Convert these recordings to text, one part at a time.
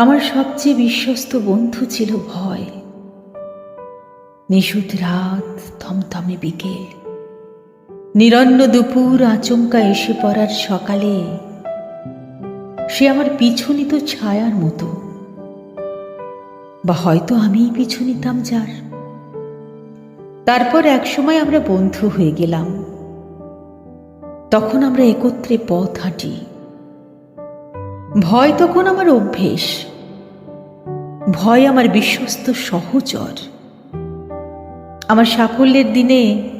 আমার সবচেয়ে বিশ্বস্ত বন্ধু ছিল ভয়। নিশুত রাত থমথমে বিকেল নিরন্ন দুপুর আচমকা এসে পড়ার সকালে সে আমার পিছু নিত ছায়ার মতো। বা হয়তো আমিই পিছু নিতাম যার। তারপর একসময় আমরা বন্ধু হয়ে গেলাম। তখন আমরা একত্রে পথ হাঁটি। ভয় তখন আমার অভ্যেস। ভয় আমার বিশ্বস্ত সহচর। আমার সাফল্যের দিনে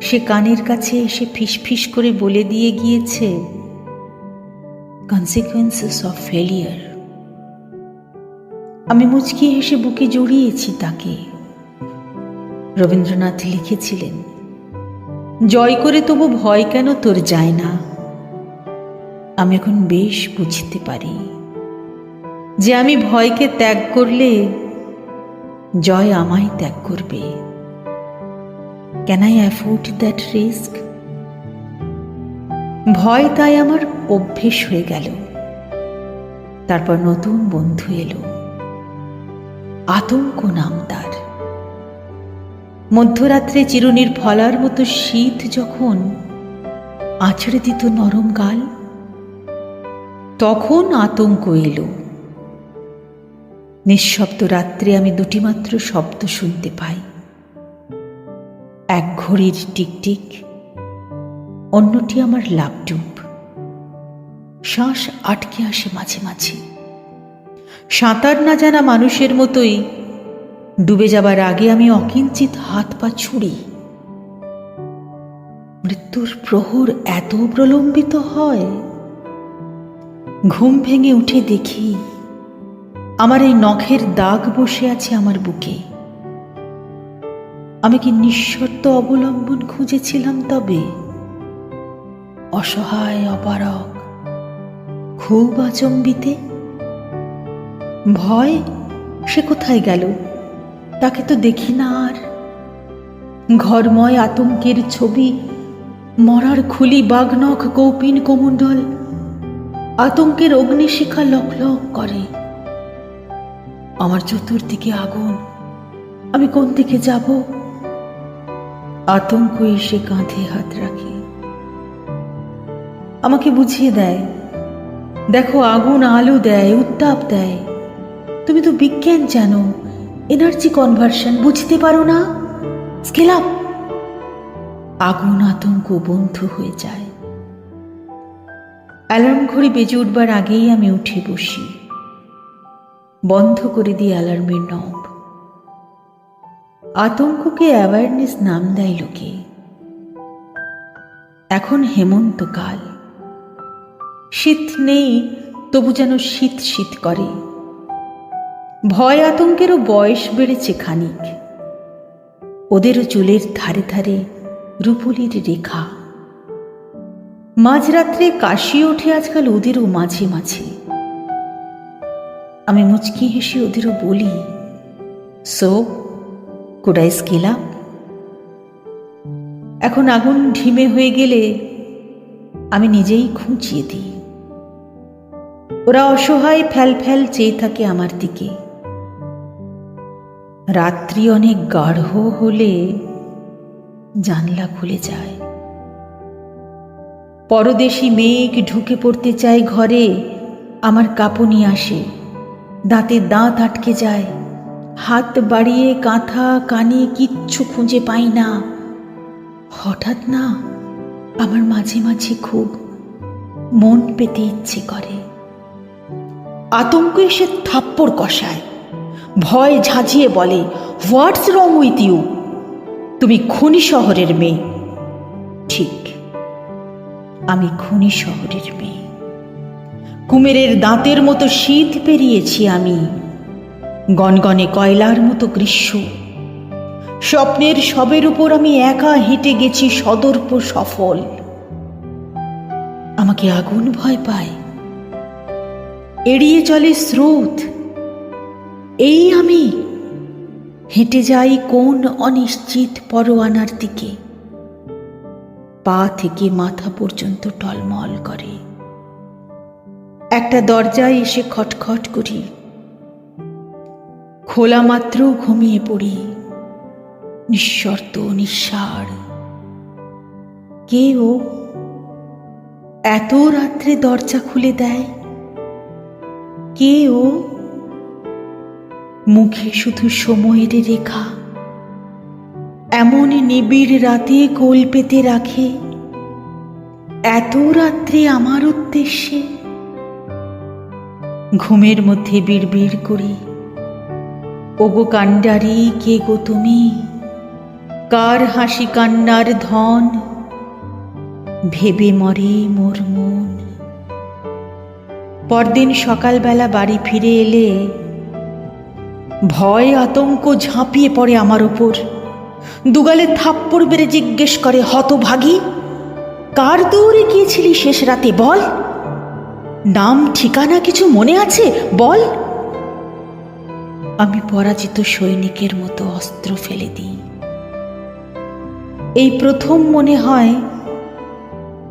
সে কানের কাছে এসে ফিস করে বলে দিয়ে গিয়েছে কনসিকুয়েন্সেস অফ ফেলিয়ার আমি মুচকি হেসে বুকে জড়িয়েছি তাকে। রবীন্দ্রনাথ লিখেছিলেন, জয় করে তবু ভয় কেন তোর যায় না? আমি এখন বেশ বুঝতে পারি। যে আমি ভয়কে ত্যাগ করলে জয় আমায় ত্যাগ করবে। Can I afford that risk ভয় তাই আমার অভ্যেস হয়ে গেল। তারপর নতুন বন্ধু এলো। আতঙ্ক নাম তার। মধ্যরাত্রে চিরুনির ফলার মতো শীত যখন আছড়ে দিত নরম গাল, তখন আতঙ্ক এলো। নিঃশব্দ রাত্রে আমি দুটি মাত্র শব্দ শুনতে পাই। এক ঘড়ির টিকটিক, অন্যটি আমার লাপটুপ শ্বাস আটকে আসে মাঝে মাঝে। সাঁতার না জানা মানুষের মতোই ডুবে যাবার আগে আমি অকিঞ্চিত হাত পা ছুড়ি। মৃত্যুর প্রহর এত প্রলম্বিত হয়। ঘুম ভেঙে উঠে দেখি আমার এই নখের দাগ বসে আছে আমার বুকে। আমি কি নিঃশর্ত অবলম্বন খুঁজেছিলাম তবে? অসহায় অপারক খুব আচম্বিতে? ভয়? সে কোথায় গেল? তাকে তো দেখি না আর। ঘরময় আতঙ্কের ছবি, মরার খুলি বাগনখ কৌপিন কোমণ্ডল, আতঙ্কের অগ্নিশিখা লক লক করে। আমার চতুর্দিকে আগুন। আমি কোন দিকে যাব? আতঙ্ক এসে কাঁধে হাত রাখে। আমাকে বুঝিয়ে দেয়, দেখো, আগুন আলো দেয়, উত্তাপ দেয়। তুমি তো বিজ্ঞান জানো এনার্জি কনভার্সন বুঝতে পারো না? স্কেল আপ আগুন আতঙ্ক বন্ধু হয়ে যায়। অ্যালার্ম ঘড়ি বেজে উঠবার আগেই আমি উঠে বসি। বন্ধ করে দিই অ্যালার্মের নব আতঙ্ককে অ্যাওয়ারনেস নাম দেয় লোকে। এখন হেমন্তকাল শীত নেই, তবু যেন শীত শীত করে। ভয় আতঙ্কেরও বয়স বেড়েছে খানিক। ওদেরও চুলের ধারে ধারে রূপলির রেখা। মাঝরাত্রে কাশি ওঠে আজকাল ওদেরও মাঝে মাঝে। আমি মুচকি হেসে ওদেরও বলি so could I scale up এখন আগুন ঢিমে হয়ে গেলে আমি নিজেই খুঁচিয়ে দিই। ওরা অসহায় ফ্যাল ফ্যাল চেয়ে থাকে আমার দিকে। রাত্রি অনেক গাঢ় হলে জানলা খুলে যায়। পরদেশি মেঘ ঢুকে পড়তে চায় ঘরে, আমার কাঁপুনি আসে। দাঁতে দাঁত আটকে যায়। হাত বাড়িয়ে কাঁথা কানে কিচ্ছু খুঁজে পাই না। হঠাৎ না, আমার মাঝে মাঝে খুব মন পেতে ইচ্ছে করে। আতঙ্ক এসে থাপ্পড় কষায়। ভয় ঝাঁঝিয়ে বলে, হোয়াটস রং উইথ ইউ? তুমি খনি শহরের মেয়ে। ঠিক, আমি খনি শহরের মেয়ে। কুমেরের দাঁতের মতো শীত পেরিয়েছি আমি। গনগনে কয়লার মতো গ্রীষ্ম। স্বপ্নের সবের উপর আমি একা হেঁটে গেছি সদর্প সফল। আমাকে আগুন ভয় পায়। এড়িয়ে চলে স্রোত। এই আমি হেঁটে যাই কোন অনিশ্চিত পরোয়ানার দিকে। পা থেকে মাথা পর্যন্ত টলমল করে। একটা দরজায় এসে খটখট করি। খোলা মাত্র ঘুমিয়ে পড়ি। নিঃশর্ত, নিঃসার। কে ও? এত রাত্রে দরজা খুলে দেয়? কে ও? মুখে শুধু সময়ের রেখা। এমন নিবিড় রাতে কোল পেতে রাখে। এত রাত্রে আমার উদ্দেশ্যে ঘুমের মধ্যে বিড়বিড় করি। ওগো কাণ্ডারি, কে গো তুমি? কার হাসি কান্নার ধন? ভেবে মরে মোর মন। পরদিন সকালবেলা বাড়ি ফিরে এলে ভয়, আতঙ্ক ঝাঁপিয়ে পড়ে আমার ওপর দুগালে থাপ্পড় বেড়ে জিজ্ঞেস করে, হতভাগী, কার দৌড়ে গিয়েছিলি শেষ রাতে বল? নাম, ঠিকানা কিছু মনে আছে? বল। আমি পরাজিত সৈনিকের মতো অস্ত্র ফেলে দিই। এই প্রথম মনে হয়,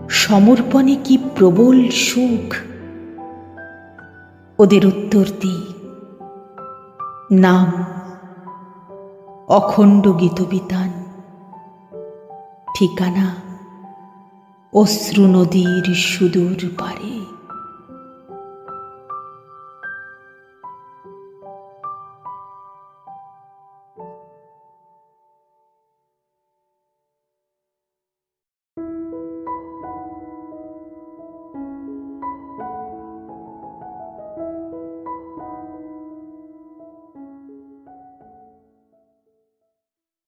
সমর্পণে কি প্রবল সুখ? ওদের উত্তর দিই, নাম, অখণ্ড গীতবিতান। ঠিকানা, অশ্রু নদীর সুদূর পারে।